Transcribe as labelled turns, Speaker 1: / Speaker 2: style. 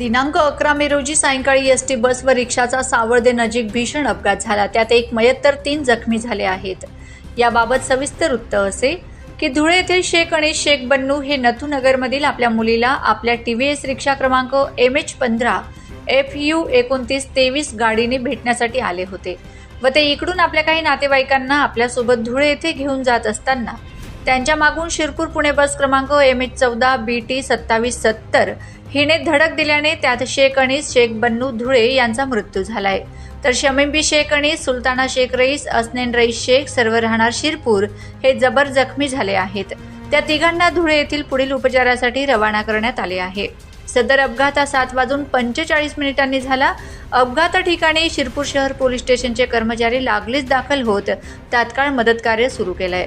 Speaker 1: दिनांक अकरा मे रोजी सायंकाळी एस टी बस व रिक्षाचा सावर्दे नजीक भीषण अपघात झाला. त्यात एक मयत तर तीन जखमी झाले आहेत. याबाबत सविस्तर वृत्त असे की धुळे येथील शेख आणि शेख बन्नू हे नथुनगरमधील आपल्या मुलीला आपल्या टी व्ही एस रिक्षा क्रमांक एम एच पंधरा एफ यू एकोणतीस तेवीस गाडीने भेटण्यासाठी आले होते. व ते इकडून आपल्या काही नातेवाईकांना आपल्यासोबत धुळे येथे घेऊन जात असताना त्यांच्या मागून शिरपूर पुणे बस क्रमांक एम एच चौदा बी टी सत्तावीस सत्तर हिने धडक दिल्याने त्यात शेख अनीस शेख बन्नू धुळे यांचा मृत्यू झालाय. तर शमीम शेख अनीस सुलताना शेख रईस असनेन रईस शेख सर्व राहणार शिरपूर हे जबर जखमी झाले आहेत. त्या तिघांना धुळे येथील पुढील उपचारासाठी रवाना करण्यात आले आहे. सदर अपघात हा सात वाजून पंचेचाळीस मिनिटांनी झाला. अपघात ठिकाणी शिरपूर शहर पोलीस स्टेशनचे कर्मचारी लागलीच दाखल होत. तात्काळ मदतकार्य सुरू केलंय.